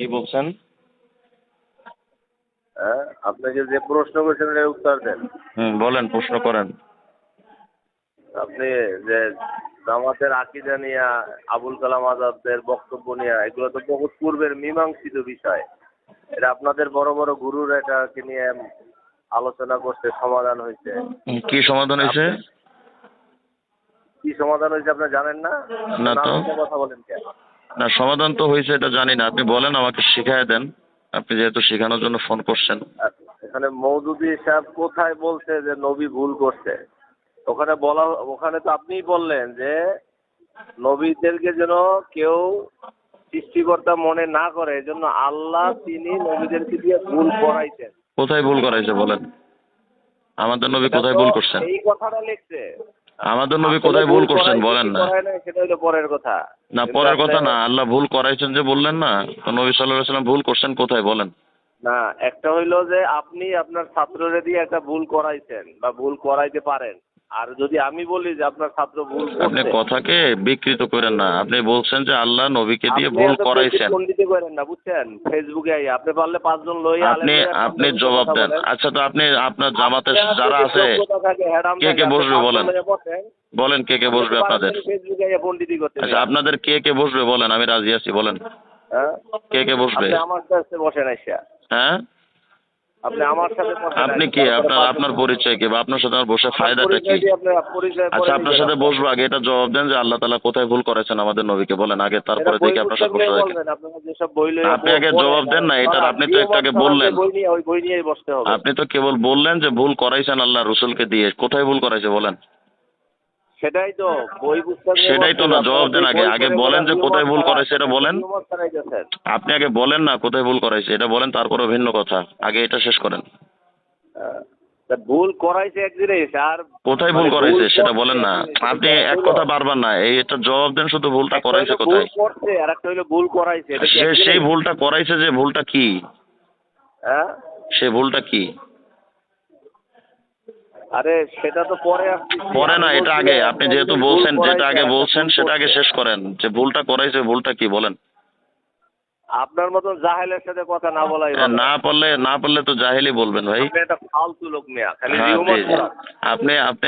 কি বলছেন? হ্যাঁ আপনাকে যে প্রশ্ন করেছেন এর উত্তর দেন। হুম বলেন প্রশ্ন করেন। আপনি যে জামাতের আকিদা নিয়ে আবুল কালাম আজাদের বক্তব্য নিয়ে এগুলো তো বহুত পূর্বের মীমাংসিত বিষয়। এটা আপনাদের বড় বড় গুরুর এটাকে নিয়ে আলোচনা করতে সমাধান হয়েছে। কি সমাধান হয়েছে? কি সমাধান হয়েছে আপনি জানেন না? না তো। কথা বলেন কেন? না সমাধান তো হয়েছে এটা জানি না। আপনি বলেন আমাকে শিখায় দেন। আপনি যেহেতু শেখানোর জন্য ফোন করছেন। এখানে মৌদুদি সাহেব কোথায় বলছে যে নবী ভুল করছে? ওখানে বলা ওখানে তো আপনিই বললেন যে নবীদেরকে যেন কেউ সৃষ্টিকর্তা মনে না করে এজন্য আল্লাহ তিনি নবীদেরকে দিয়ে ভুল করাইছেন। কোথায় ভুল করাইছে বলেন? আমাদের নবী কোথায় ভুল করছেন? এই কথাটা লিখছে। আমাদের নবী কোথায় ভুল করছেন বলেন না। সেটা হলো পরের কথা। না পরের কথা না আল্লাহ ভুল করাইছেন যে বললেন না তো নবী সাল্লাহ সাল্লাম ভুল করছেন কোথায় বলেন? না একটা হইল যে আপনি আপনার ছাত্ররে দিয়ে একটা ভুল করাইছেন বা ভুল করাইতে পারেন। আর যদি আমি বলি যে আপনার ছাত্র ভুল আপনি কথাকে বিকৃত করেন না। আপনি বলছেন যে আল্লাহ নবীকে দিয়ে ভুল করাইছেন। পণ্ডিতি করেন না বুঝছেন? ফেসবুকে আইয়া। আপনি পারলে পাঁচজন লই আপনি আপনি জবাব দেন। আচ্ছা তো আপনি আপনার জামাতে যারা আছে কে কে বসবে বলেন? বলেন কে কে বসবে আপনাদের? ফেসবুকে আইয়া পণ্ডিতি করতে আচ্ছা আপনাদের কে কে বসবে বলেন? আমি রাজি আছি বলেন। হ্যাঁ? কে কে বসবে? আমার কাছে বসেন আইসা। হ্যাঁ? আপনি আমার সাথে আপনি কি? আপনার আপনার পরিচয় কি? বা আপনার সাথে আমার বসে ফায়দাটা কি? আচ্ছা আপনার সাথে বসবো আগে। এটা জবাব দেন যে আল্লাহ তালা কোথায় ভুল করেছেন আমাদের নবীকে বলেন। আগে তারপরে দেখি আপনার সাথে বসে লইয়া আপনি আগে জবাব দেন না, এটা আপনি তো একটু আগে বললেন। আপনি তো কেবল বললেন যে ভুল করাইছেন আল্লাহ রসুলকে দিয়ে। কোথায় ভুল করাইছে বলেন? সেটাই তো বই পুস্তক সেটাই তো না, জবাব দেন আগে। আগে বলেন যে কোথায় ভুল করাইছে এটা বলেন। আপনি আগে বলেন না কোথায় ভুল করাইছে এটা বলেন তারপরে ভিন্ন কথা। আগে এটা শেষ করেন। ভুল করাইছে এক জিনিস আর কোথায় ভুল মানে করাইছে সেটা বলেন না। আপনি এক কথা বারবার না এই এটা জবাব দেন শুধু ভুলটা করাইছে কোথায়? ভুল করছে আর একটা হইল ভুল করাইছে সেই ভুলটা করাইছে যে ভুলটা কি? হ্যাঁ? সে ভুলটা কি? আরে সেটা তো পরে পরে না এটা আগে। আপনি যেহেতু বলছেন যেটা আগে বলছেন সেটা আগে শেষ করেন। যে ভুলটা করাইছে ভুলটা কি বলেন। আপনার মতন জাহেলের সাথে কথা না বলাই না পারলে না পারলে তো জাহেলি বলবেন ভাই। ফালতু লোক নেয়া খালি হ্যাঁ। আপনি আপনি